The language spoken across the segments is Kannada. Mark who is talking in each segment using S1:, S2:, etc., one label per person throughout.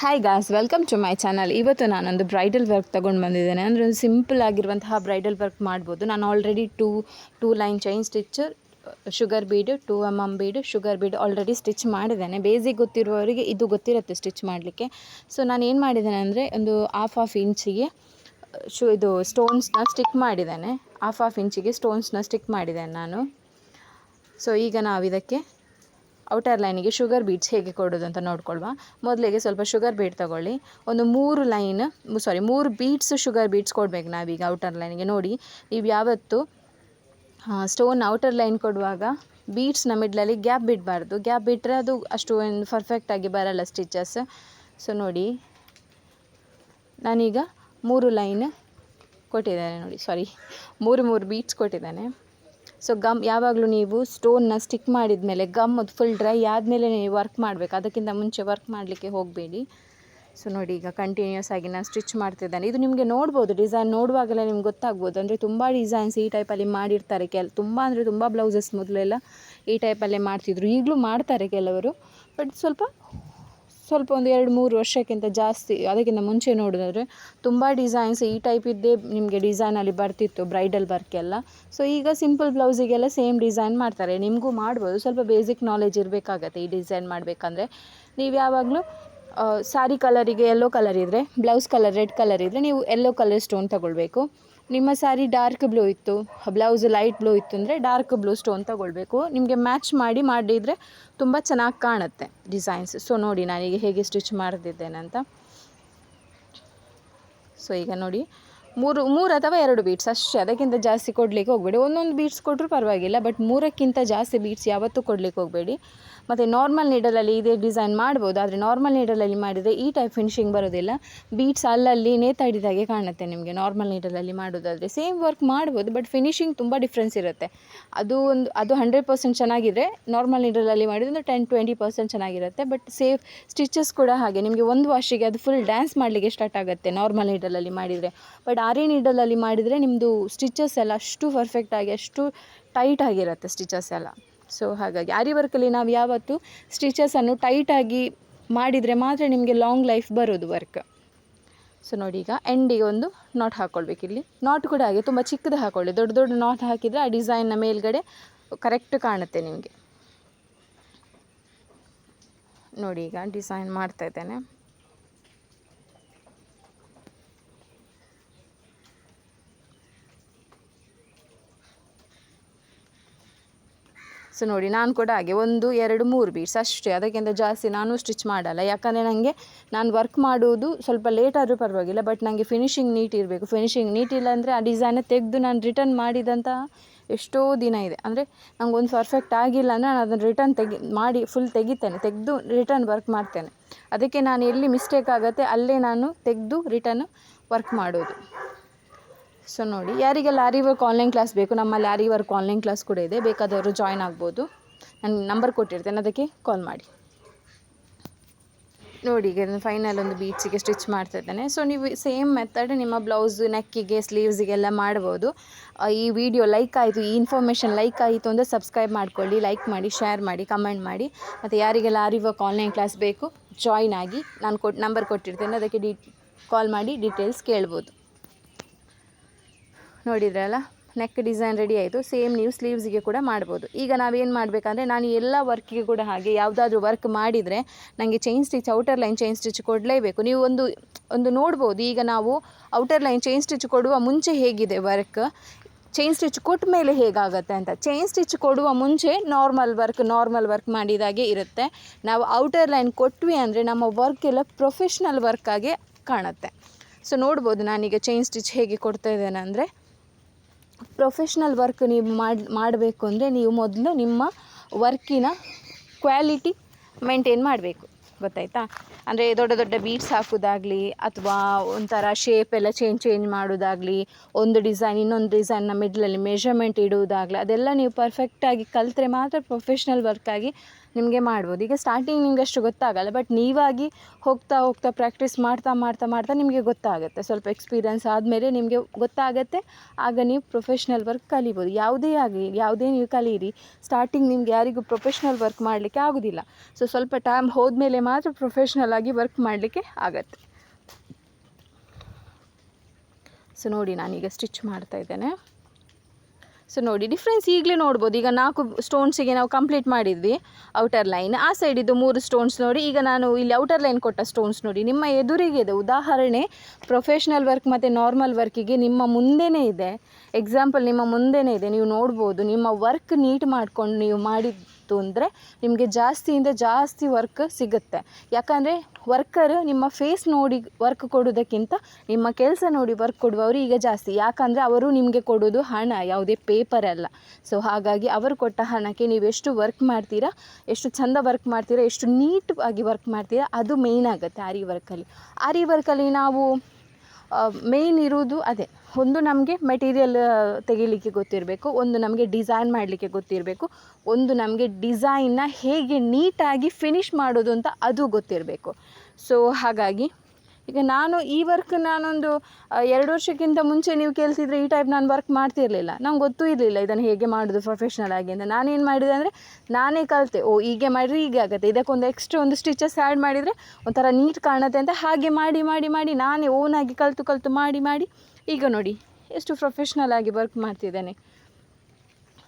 S1: Hi guys welcome to my channel ಇವತ್ತು ನಾನೊಂದು ಬ್ರೈಡಲ್ ವರ್ಕ್ ತೊಗೊಂಡು ಬಂದಿದ್ದೇನೆ. ಅಂದರೆ ಒಂದು ಸಿಂಪಲ್ ಆಗಿರುವಂತಹ ಬ್ರೈಡಲ್ ವರ್ಕ್ ಮಾಡ್ಬೋದು. ನಾನು already two two line chain stitch sugar bead two M M bead sugar bead already stitch ಮಾಡಿದ್ದೇನೆ. ಬೇಸಿಕ್ ಗೊತ್ತಿರುವವರಿಗೆ ಇದು ಗೊತ್ತಿರುತ್ತೆ ಸ್ಟಿಚ್ ಮಾಡಲಿಕ್ಕೆ. ಸೊ ನಾನು ಏನು ಮಾಡಿದ್ದೇನೆ ಅಂದರೆ ಒಂದು ಹಾಫ್ ಹಾಫ್ ಇಂಚಿಗೆ ಶು, ಇದು ಸ್ಟೋನ್ಸ್ನ ಸ್ಟಿಕ್ ಮಾಡಿದ್ದೇನೆ. ಹಾಫ್ ಹಾಫ್ ಇಂಚಿಗೆ ಸ್ಟೋನ್ಸ್ನ ಸ್ಟಿಕ್ ಮಾಡಿದ್ದೇನೆ ನಾನು. ಸೊ ಈಗ ನಾವು ಇದಕ್ಕೆ ಔಟರ್ ಲೈನಿಗೆ ಶುಗರ್ ಬೀಟ್ಸ್ ಹೇಗೆ ಕೊಡೋದು ಅಂತ ನೋಡ್ಕೊಳ್ವಾ. ಮೊದಲಿಗೆ ಸ್ವಲ್ಪ ಶುಗರ್ ಬೀಟ್ ತಗೊಳ್ಳಿ. ಒಂದು ಮೂರು ಲೈನ್ ಸಾರಿ ಮೂರು ಬೀಟ್ಸ್ ಶುಗರ್ ಬೀಟ್ಸ್ ಕೊಡಬೇಕು ನಾವೀಗ ಔಟರ್ ಲೈನಿಗೆ ನೋಡಿ. ನೀವು ಯಾವತ್ತು ಸ್ಟೋನ್ ಔಟರ್ ಲೈನ್ ಕೊಡುವಾಗ ಬೀಟ್ಸ್ನ ಮಿಡ್ಲಲ್ಲಿ ಗ್ಯಾಪ್ ಬಿಡಬಾರ್ದು. ಗ್ಯಾಪ್ ಬಿಟ್ಟರೆ ಅದು ಅಷ್ಟು ಏನು ಪರ್ಫೆಕ್ಟಾಗಿ ಬರಲ್ಲ ಸ್ಟಿಚಸ್ ಸೊ ನೋಡಿ. ನಾನೀಗ ಮೂರು ಲೈನ್ ಕೊಟ್ಟಿದ್ದೇನೆ ನೋಡಿ. ಸಾರಿ ಮೂರು ಮೂರು ಬೀಟ್ಸ್ ಕೊಟ್ಟಿದ್ದೇನೆ. ಸೊ ಗಮ್ ಯಾವಾಗಲೂ ನೀವು ಸ್ಟೋನ್ನ ಸ್ಟಿಕ್ ಮಾಡಿದ ಮೇಲೆ ಗಮ್ ಅದು ಫುಲ್ ಡ್ರೈ ಆದಮೇಲೆ ನೀವು ವರ್ಕ್ ಮಾಡಬೇಕು. ಅದಕ್ಕಿಂತ ಮುಂಚೆ ವರ್ಕ್ ಮಾಡಲಿಕ್ಕೆ ಹೋಗಬೇಡಿ. ಸೊ ನೋಡಿ ಈಗ ಕಂಟಿನ್ಯೂಸ್ ಆಗಿ ನಾನು ಸ್ಟಿಚ್ ಮಾಡ್ತಿದ್ದಾನೆ. ಇದು ನಿಮಗೆ ನೋಡ್ಬೋದು ಡಿಸೈನ್ ನೋಡುವಾಗಲೇ ನಿಮ್ಗೆ ಗೊತ್ತಾಗ್ಬೋದು. ಅಂದರೆ ತುಂಬ ಡಿಸೈನ್ಸ್ ಈ ಟೈಪಲ್ಲಿ ಮಾಡಿರ್ತಾರೆ ಕೆಲ, ತುಂಬ ಅಂದರೆ ತುಂಬ ಬ್ಲೌಸಸ್ ಮೊದಲೆಲ್ಲ ಈ ಟೈಪಲ್ಲೇ ಮಾಡ್ತಿದ್ರು. ಈಗಲೂ ಮಾಡ್ತಾರೆ ಕೆಲವರು. ಬಟ್ ಸ್ವಲ್ಪ ಸ್ವಲ್ಪ ಒಂದು ಎರಡು ಮೂರು ವರ್ಷಕ್ಕಿಂತ ಜಾಸ್ತಿ, ಅದಕ್ಕಿಂತ ಮುಂಚೆ ನೋಡಿದ್ರೆ ತುಂಬ ಡಿಸೈನ್ಸ್ ಈ ಟೈಪ್ ಇದ್ದೇ ನಿಮಗೆ ಡಿಸೈನಲ್ಲಿ ಬರ್ತಿತ್ತು ಬ್ರೈಡಲ್ ವರ್ಕ್ ಎಲ್ಲ. ಸೊ ಈಗ ಸಿಂಪಲ್ ಬ್ಲೌಸಿಗೆಲ್ಲ ಸೇಮ್ ಡಿಸೈನ್ ಮಾಡ್ತಾರೆ. ನಿಮಗೂ ಮಾಡ್ಬೋದು. ಸ್ವಲ್ಪ ಬೇಸಿಕ್ ನಾಲೆಜ್ ಇರಬೇಕಾಗತ್ತೆ ಈ ಡಿಸೈನ್ ಮಾಡಬೇಕಂದ್ರೆ. ನೀವು ಯಾವಾಗಲೂ ಸಾರಿ ಕಲರಿಗೆ ಯೆಲ್ಲೋ ಕಲರ್ ಇದ್ದರೆ ಬ್ಲೌಸ್ ಕಲರ್ ರೆಡ್ ಕಲರ್ ಇದ್ದರೆ ನೀವು ಯೆಲ್ಲೋ ಕಲರ್ ಸ್ಟೋನ್ ತಗೊಳ್ಬೇಕು. ನಿಮ್ಮ ಸ್ಯಾರಿ ಡಾರ್ಕ್ ಬ್ಲೂ ಇತ್ತು, ಬ್ಲೌಸ್ ಲೈಟ್ ಬ್ಲೂ ಇತ್ತು ಅಂದರೆ ಡಾರ್ಕ್ ಬ್ಲೂ ಸ್ಟೋನ್ ತಗೊಳ್ಬೇಕು. ನಿಮಗೆ ಮ್ಯಾಚ್ ಮಾಡಿ ಮಾಡಿದರೆ ತುಂಬ ಚೆನ್ನಾಗಿ ಕಾಣುತ್ತೆ ಡಿಸೈನ್ಸ್. ಸೊ ನೋಡಿ ನಾನೀಗ ಹೇಗೆ ಸ್ಟಿಚ್ ಮಾಡ್ತಿದ್ದೇನೆ ಅಂತ. ಸೊ ಈಗ ನೋಡಿ. ಮೂರು ಮೂರು ಅಥವಾ ಎರಡು ಬೀಟ್ಸ್ ಅಷ್ಟೇ, ಅದಕ್ಕಿಂತ ಜಾಸ್ತಿ ಕೊಡಲಿಕ್ಕೆ ಹೋಗಬೇಡಿ. ಒಂದೊಂದು ಬೀಟ್ಸ್ ಕೊಟ್ಟರು ಪರವಾಗಿಲ್ಲ ಬಟ್ ಮೂರಕ್ಕಿಂತ ಜಾಸ್ತಿ ಬೀಟ್ಸ್ ಯಾವತ್ತೂ ಕೊಡಲಿಕ್ಕೆ ಹೋಗಬೇಡಿ. ಮತ್ತು ನಾರ್ಮಲ್ ನೀಡಲಲ್ಲಿ ಇದೇ ಡಿಸೈನ್ ಮಾಡ್ಬೋದು, ಆದರೆ ನಾರ್ಮಲ್ ನೀಡಲಲ್ಲಿ ಮಾಡಿದರೆ ಈ ಟೈಪ್ ಫಿನಿಶಿಂಗ್ ಬರೋದಿಲ್ಲ. ಬೀಟ್ಸ್ ಅಲ್ಲಲ್ಲಿ ನೇತಾಡಿದಾಗೆ ಕಾಣುತ್ತೆ ನಿಮಗೆ ನಾರ್ಮಲ್ ನೀಡಲಲ್ಲಿ ಮಾಡೋದಾದರೆ. ಸೇಮ್ ವರ್ಕ್ ಮಾಡ್ಬೋದು ಬಟ್ ಫಿನಿಶಿಂಗ್ ತುಂಬ ಡಿಫ್ರೆನ್ಸ್ ಇರುತ್ತೆ. ಅದು ಒಂದು, ಅದು ಹಂಡ್ರೆಡ್ ಪರ್ಸೆಂಟ್ ಚೆನ್ನಾಗಿದ್ರೆ ನಾರ್ಮಲ್ ನೀಡಲಲ್ಲಿ ಮಾಡಿದ್ರೆ ಒಂದು ಟೆನ್ ಟ್ವೆಂಟಿ ಪರ್ಸೆಂಟ್ ಚೆನ್ನಾಗಿರುತ್ತೆ ಬಟ್ ಸೇಫ್ ಸ್ಟಿಚಸ್ ಕೂಡ ಹಾಗೆ. ನಿಮಗೆ ಒಂದು ವಾಶಿಗೆ ಅದು ಫುಲ್ ಡ್ಯಾನ್ಸ್ ಮಾಡಲಿಕ್ಕೆ ಸ್ಟಾರ್ಟ್ ಆಗುತ್ತೆ ನಾರ್ಮಲ್ ನೀಡಲಲ್ಲಿ ಮಾಡಿದರೆ. ಬಟ್ ಆರಿ ನೀಡಲಲ್ಲಿ ಮಾಡಿದರೆ ನಿಮ್ಮದು ಸ್ಟಿಚಸ್ ಎಲ್ಲ ಅಷ್ಟು ಪರ್ಫೆಕ್ಟಾಗಿ ಅಷ್ಟು ಟೈಟ್ ಆಗಿರುತ್ತೆ ಸ್ಟಿಚಸ್ ಎಲ್ಲ. ಸೊ ಹಾಗಾಗಿ ಆರಿ ವರ್ಕಲ್ಲಿ ನಾವು ಯಾವತ್ತು ಸ್ಟಿಚಸನ್ನು ಟೈಟಾಗಿ ಮಾಡಿದರೆ ಮಾತ್ರ ನಿಮಗೆ ಲಾಂಗ್ ಲೈಫ್ ಬರೋದು ವರ್ಕ್ ಸೊ ನೋಡಿ ಈಗ ಎಂಡಿಗೆ ಒಂದು ನಾಟ್ ಹಾಕ್ಕೊಳ್ಬೇಕು ಇಲ್ಲಿ. ನಾಟ್ ಕೂಡ ಹಾಗೆ ತುಂಬ ಚಿಕ್ಕದು ಹಾಕ್ಕೊಳ್ಳಿ ದೊಡ್ಡ ದೊಡ್ಡ ನಾಟ್ ಹಾಕಿದರೆ ಆ ಡಿಸೈನ್ನ ಮೇಲ್ಗಡೆ ಕರೆಕ್ಟ್ ಕಾಣುತ್ತೆ ನಿಮಗೆ. ನೋಡಿ ಈಗ ಡಿಸೈನ್ ಮಾಡ್ತಾ ಇದ್ದೇನೆ. ಸೊ ನೋಡಿ, ನಾನು ಕೂಡ ಹಾಗೆ ಒಂದು, ಎರಡು, ಮೂರು ಬೀಡ್ಸ್ ಅಷ್ಟೇ. ಅದಕ್ಕಿಂತ ಜಾಸ್ತಿ ನಾನು ಸ್ಟಿಚ್ ಮಾಡಲ್ಲ. ಯಾಕಂದರೆ ನನಗೆ ನಾನು ವರ್ಕ್ ಮಾಡುವುದು ಸ್ವಲ್ಪ ಲೇಟ್ ಆದರೂ ಪರವಾಗಿಲ್ಲ ಬಟ್ ನನಗೆ ಫಿನಿಶಿಂಗ್ ನೀಟ್ ಇರಬೇಕು. ಫಿನಿಶಿಂಗ್ ನೀಟ್ ಇಲ್ಲ ಅಂದರೆ ಆ ಡಿಸೈನ ತೆಗೆದು ನಾನು ರಿಟರ್ನ್ ಮಾಡಿದಂಥ ಎಷ್ಟೋ ದಿನ ಇದೆ. ಅಂದರೆ ಒಂದು ಪರ್ಫೆಕ್ಟ್ ಆಗಿಲ್ಲ ಅಂದರೆ ನಾನು ಅದನ್ನು ರಿಟರ್ನ್ ತೆಗಿ, ಮಾಡಿ ಫುಲ್ ತೆಗಿತೇನೆ. ತೆಗೆದು ರಿಟರ್ನ್ ವರ್ಕ್ ಮಾಡ್ತೇನೆ. ಅದಕ್ಕೆ ನಾನು ಎಲ್ಲಿ ಮಿಸ್ಟೇಕ್ ಆಗುತ್ತೆ ಅಲ್ಲೇ ನಾನು ತೆಗೆದು ರಿಟರ್ನ್ ವರ್ಕ್ ಮಾಡೋದು ಸೊ ನೋಡಿ ಯಾರಿಗೆಲ್ಲ ಆರಿ ವರ್ಕ್ ಆನ್ಲೈನ್ ಕ್ಲಾಸ್ ಬೇಕು ನಮ್ಮಲ್ಲಿ ಆರಿ ವರ್ಕ್ ಆನ್ಲೈನ್ ಕ್ಲಾಸ್ ಕೂಡ ಇದೆ. ಬೇಕಾದವರು ಜಾಯ್ನ್ ಆಗ್ಬೋದು. ನಾನು ನಂಬರ್ ಕೊಟ್ಟಿರ್ತೇನೆ, ಅದಕ್ಕೆ ಕಾಲ್ ಮಾಡಿ. ನೋಡಿ, ಈಗ ಫೈನಲ್ ಒಂದು ಬೀಚಿಗೆ ಸ್ಟಿಚ್ ಮಾಡ್ತಾ ಇದ್ದೇನೆ. ಸೊ ನೀವು ಸೇಮ್ ಮೆಥಡ್ ನಿಮ್ಮ ಬ್ಲೌಸ್ ನೆಕ್ಕಿಗೆ ಸ್ಲೀವ್ಸಿಗೆಲ್ಲ ಮಾಡ್ಬೋದು. ಈ ವಿಡಿಯೋ ಲೈಕ್ ಆಯಿತು, ಈ ಇನ್ಫಾರ್ಮೇಷನ್ ಲೈಕ್ ಆಯಿತು ಅಂದರೆ ಸಬ್ಸ್ಕ್ರೈಬ್ ಮಾಡ್ಕೊಳ್ಳಿ ಲೈಕ್ ಮಾಡಿ ಶೇರ್ ಮಾಡಿ ಕಮೆಂಟ್ ಮಾಡಿ. ಮತ್ತು ಯಾರಿಗೆಲ್ಲ ಆರಿ ವರ್ಕ್ ಆನ್ಲೈನ್ ಕ್ಲಾಸ್ ಬೇಕು ಜಾಯ್ನ್ ಆಗಿ. ನಾನು ಕೊಟ್ಟು ನಂಬರ್ ಕೊಟ್ಟಿರ್ತೇನೆ, ಅದಕ್ಕೆ ಡಿ ಕಾಲ್ ಮಾಡಿ ಡೀಟೇಲ್ಸ್ ಕೇಳ್ಬೋದು. ನೋಡಿದ್ರಲ್ಲ? ನೆಕ್ ಡಿಸೈನ್ ರೆಡಿ ಆಯಿತು. ಸೇಮ್ ನೀವು ಸ್ಲೀವ್ಸಿಗೆ ಕೂಡ ಮಾಡ್ಬೋದು. ಈಗ ನಾವೇನು ಮಾಡಬೇಕಂದ್ರೆ, ನಾನು ಎಲ್ಲ ವರ್ಕಿಗೆ ಕೂಡ ಹಾಗೆ ಯಾವುದಾದ್ರೂ ವರ್ಕ್ ಮಾಡಿದರೆ ನನಗೆ chain stitch outer line chain stitch ಕೊಡಲೇಬೇಕು. ನೀವು ಒಂದು ಒಂದು ನೋಡ್ಬೋದು. ಈಗ ನಾವು ಔಟರ್ ಲೈನ್ ಚೈನ್ ಸ್ಟಿಚ್ ಕೊಡುವ ಮುಂಚೆ ಹೇಗಿದೆ ವರ್ಕ್ ಚೈನ್ ಸ್ಟಿಚ್ ಕೊಟ್ಟ ಮೇಲೆ ಹೇಗಾಗುತ್ತೆ ಅಂತ. ಚೈನ್ ಸ್ಟಿಚ್ ಕೊಡುವ ಮುಂಚೆ ನಾರ್ಮಲ್ ವರ್ಕ್ ನಾರ್ಮಲ್ ವರ್ಕ್ ಮಾಡಿದಾಗೆ ಇರುತ್ತೆ. ನಾವು ಔಟರ್ ಲೈನ್ ಕೊಟ್ವಿ ಅಂದರೆ ನಮ್ಮ ವರ್ಕ್ ಎಲ್ಲ ಪ್ರೊಫೆಷ್ನಲ್ ವರ್ಕಾಗೆ ಕಾಣುತ್ತೆ. ಸೊ ನೋಡ್ಬೋದು ನಾನೀಗ ಚೈನ್ ಸ್ಟಿಚ್ ಹೇಗೆ ಕೊಡ್ತಾ ಇದ್ದೇನೆ ಅಂದರೆ ಪ್ರೊಫೆಷ್ನಲ್ ವರ್ಕ್ ನೀವು ಮಾಡಿ ಮಾಡಬೇಕು ಅಂದರೆ ನೀವು ಮೊದಲು ನಿಮ್ಮ ವರ್ಕಿನ ಕ್ವಾಲಿಟಿ ಮೇಂಟೈನ್ ಮಾಡಬೇಕು. ಗೊತ್ತಾಯ್ತಾ? ಅಂದರೆ ದೊಡ್ಡ ದೊಡ್ಡ ಬೀಟ್ಸ್ ಹಾಕೋದಾಗಲಿ ಅಥವಾ ಒಂಥರ ಶೇಪ್ ಎಲ್ಲ ಚೇಂಜ್ ಚೇಂಜ್ ಮಾಡೋದಾಗಲಿ, ಒಂದು ಡಿಸೈನ್ ಇನ್ನೊಂದು ಡಿಸೈನ್ನ ಮಿಡ್ಲಲ್ಲಿ ಮೆಷರ್ಮೆಂಟ್ ಇಡುವುದಾಗಲಿ ಅದೆಲ್ಲ ನೀವು ಪರ್ಫೆಕ್ಟಾಗಿ ಕಲಿತ್ರೆ ಮಾತ್ರ ಪ್ರೊಫೆಷ್ನಲ್ ವರ್ಕಾಗಿ ನಿಮಗೆ ಮಾಡ್ಬೋದು. ಈಗ ಸ್ಟಾರ್ಟಿಂಗ್ ನಿಮ್ಗೆ ಅಷ್ಟು ಗೊತ್ತಾಗಲ್ಲ ಬಟ್ ನೀವಾಗಿ ಹೋಗ್ತಾ ಹೋಗ್ತಾ ಪ್ರಾಕ್ಟೀಸ್ ಮಾಡ್ತಾ ಮಾಡ್ತಾ ಮಾಡ್ತಾ ನಿಮಗೆ ಗೊತ್ತಾಗುತ್ತೆ. ಸ್ವಲ್ಪ ಎಕ್ಸ್ಪೀರಿಯನ್ಸ್ ಆದಮೇಲೆ ನಿಮಗೆ ಗೊತ್ತಾಗುತ್ತೆ, ಆಗ ನೀವು ಪ್ರೊಫೆಷ್ನಲ್ ವರ್ಕ್ ಕಲಿಬೋದು. ಯಾವುದೇ ಆಗಲಿ, ಯಾವುದೇ ನೀವು ಕಲೀರಿ ಸ್ಟಾರ್ಟಿಂಗ್ ನಿಮ್ಗೆ ಯಾರಿಗೂ ಪ್ರೊಫೆಷ್ನಲ್ ವರ್ಕ್ ಮಾಡಲಿಕ್ಕೆ ಆಗೋದಿಲ್ಲ. ಸೊ ಸ್ವಲ್ಪ ಟೈಮ್ ಹೋದ್ಮೇಲೆ ಮಾತ್ರ ಪ್ರೊಫೆಷ್ನಲ್ ಆಗಿ ವರ್ಕ್ ಮಾಡಲಿಕ್ಕೆ ಆಗತ್ತೆ. ಸೊ ನೋಡಿ ನಾನೀಗ ಸ್ಟಿಚ್ ಮಾಡ್ತಾ ಇದ್ದೇನೆ. ಸೊ ನೋಡಿ ಡಿಫ್ರೆನ್ಸ್ ಈಗಲೇ ನೋಡ್ಬೋದು. ಈಗ ನಾಲ್ಕು ಸ್ಟೋನ್ಸಿಗೆ ನಾವು ಕಂಪ್ಲೀಟ್ ಮಾಡಿದ್ವಿ. ಔಟರ್ ಲೈನ್ ಆ ಸೈಡಿದ್ದು ಮೂರು ಸ್ಟೋನ್ಸ್ ನೋಡಿ. ಈಗ ನಾನು ಇಲ್ಲಿ ಔಟರ್ ಲೈನ್ ಕೊಟ್ಟ ಸ್ಟೋನ್ಸ್ ನೋಡಿ. ನಿಮ್ಮ ಎದುರಿಗೆ ಇದೆ. ಉದಾಹರಣೆ ಪ್ರೊಫೆಷ್ನಲ್ ವರ್ಕ್ ಮತ್ತು ನಾರ್ಮಲ್ ವರ್ಕಿಗೆ ನಿಮ್ಮ ಮುಂದೆನೇ ಇದೆ. ಎಕ್ಸಾಂಪಲ್ ನಿಮ್ಮ ಮುಂದೆನೇ ಇದೆ. ನೀವು ನೋಡ್ಬೋದು, ನಿಮ್ಮ ವರ್ಕ್ ನೀಟ್ ಮಾಡ್ಕೊಂಡು ನೀವು ಮಾಡಿದ್ದು ಅಂದರೆ ನಿಮಗೆ ಜಾಸ್ತಿಯಿಂದ ಜಾಸ್ತಿ ವರ್ಕ್ ಸಿಗುತ್ತೆ. ಯಾಕಂದರೆ ವರ್ಕರ್ ನಿಮ್ಮ ಫೇಸ್ ನೋಡಿ ವರ್ಕ್ ಕೊಡೋದಕ್ಕಿಂತ ನಿಮ್ಮ ಕೆಲಸ ನೋಡಿ ವರ್ಕ್ ಕೊಡುವವರು ಈಗ ಜಾಸ್ತಿ. ಯಾಕಂದರೆ ಅವರು ನಿಮಗೆ ಕೊಡೋದು ಹಣ, ಯಾವುದೇ ಪೇಪರ್ ಅಲ್ಲ. ಸೊ ಹಾಗಾಗಿ ಅವರು ಕೊಟ್ಟ ಹಣಕ್ಕೆ ನೀವು ಎಷ್ಟು ವರ್ಕ್ ಮಾಡ್ತೀರಾ, ಎಷ್ಟು ಚಂದ ವರ್ಕ್ ಮಾಡ್ತೀರಾ, ಎಷ್ಟು ನೀಟ್ ಆಗಿ ವರ್ಕ್ ಮಾಡ್ತೀರಾ, ಅದು ಮೇಯ್ನ್ ಆಗುತ್ತೆ ಆರಿ ವರ್ಕಲ್ಲಿ ಆರಿ ವರ್ಕಲ್ಲಿ ನಾವು ಮೇಯ್ನ್ ಇರುವುದು ಅದೇ. ಒಂದು ನಮಗೆ ಮೆಟೀರಿಯಲ್ ತೆಗಿಲಿಕ್ಕೆ ಗೊತ್ತಿರಬೇಕು, ಒಂದು ನಮಗೆ ಡಿಸೈನ್ ಮಾಡಲಿಕ್ಕೆ ಗೊತ್ತಿರಬೇಕು, ಒಂದು ನಮಗೆ ಡಿಸೈನ್ನ ಹೇಗೆ ನೀಟಾಗಿ ಫಿನಿಶ್ ಮಾಡೋದು ಅಂತ ಅದು ಗೊತ್ತಿರಬೇಕು. ಸೊ ಹಾಗಾಗಿ ಈಗ ನಾನು ಈ ವರ್ಕ್ ನಾನೊಂದು ಎರಡು ವರ್ಷಕ್ಕಿಂತ ಮುಂಚೆ ನೀವು ಕೇಳ್ತಿದ್ರೆ ಈ ಟೈಪ್ ನಾನು ವರ್ಕ್ ಮಾಡ್ತಿರಲಿಲ್ಲ. ನಂಗೆ ಗೊತ್ತೂ ಇರಲಿಲ್ಲ ಇದನ್ನು ಹೇಗೆ ಮಾಡೋದು ಪ್ರೊಫೆಷ್ನಲ್ ಆಗಿ ಅಂತ. ನಾನೇನು ಮಾಡಿದೆ ಅಂದರೆ, ನಾನೇ ಕಲಿತೆ, ಓ, ಹೀಗೆ ಮಾಡಿದ್ರೆ ಹೀಗೆ ಆಗುತ್ತೆ. ಇದಕ್ಕೊಂದು ಎಕ್ಸ್ಟ್ರಾ ಒಂದು ಸ್ಟಿಚಸ್ ಆ್ಯಡ್ ಮಾಡಿದರೆ ಒಂಥರ ನೀಟ್ ಕಾಣುತ್ತೆ ಅಂತ ಹಾಗೆ ಮಾಡಿ ಮಾಡಿ ಮಾಡಿ ನಾನೇ ಓನಾಗಿ ಕಲಿತು ಕಲಿತು ಮಾಡಿ ಮಾಡಿ ಈಗ ನೋಡಿ, ಎಷ್ಟು ಪ್ರೊಫೆಷ್ನಲ್ ಆಗಿ ವರ್ಕ್ ಮಾಡ್ತಿದ್ದೇನೆ.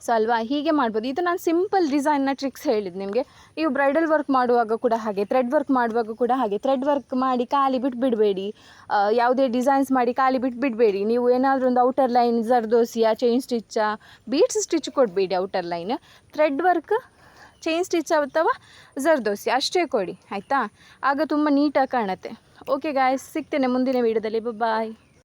S1: ಸೊ ಅಲ್ವಾ? ಹೀಗೆ ಮಾಡ್ಬೋದು. ಇದು ನಾನು ಸಿಂಪಲ್ ಡಿಸೈನ್ನ ಟ್ರಿಕ್ಸ್ ಹೇಳಿದ್ದು ನಿಮಗೆ. ನೀವು ಬ್ರೈಡಲ್ ವರ್ಕ್ ಮಾಡುವಾಗ ಕೂಡ ಹಾಗೆ ಥ್ರೆಡ್ ವರ್ಕ್ ಮಾಡುವಾಗ ಕೂಡ ಹಾಗೆ. ಥ್ರೆಡ್ ವರ್ಕ್ ಮಾಡಿ ಖಾಲಿ ಬಿಟ್ಟು ಬಿಡಬೇಡಿ. ಯಾವುದೇ ಡಿಸೈನ್ಸ್ ಮಾಡಿ ಖಾಲಿ ಬಿಟ್ಟು ಬಿಡಬೇಡಿ. ನೀವು ಏನಾದರೂ ಒಂದು ಔಟರ್ ಲೈನ್ ಜರ್ದೋಸಿಯ ಚೈನ್ ಸ್ಟಿಚ್ಚ ಬೀಟ್ಸ್ ಸ್ಟಿಚ್ ಕೊಡಬೇಡಿ outer line thread work chain stitch ಅಥವಾ ಜರ್ದೋಸಿ, ಅಷ್ಟೇ ಕೊಡಿ. ಆಯಿತಾ? ಆಗ ತುಂಬ ನೀಟಾಗಿ ಕಾಣುತ್ತೆ. ಓಕೆ ಗಾಯ್ಸ್ ಸಿಗ್ತೇನೆ ಮುಂದಿನ ವೀಡಿಯೋದಲ್ಲಿ ಬಾಯ್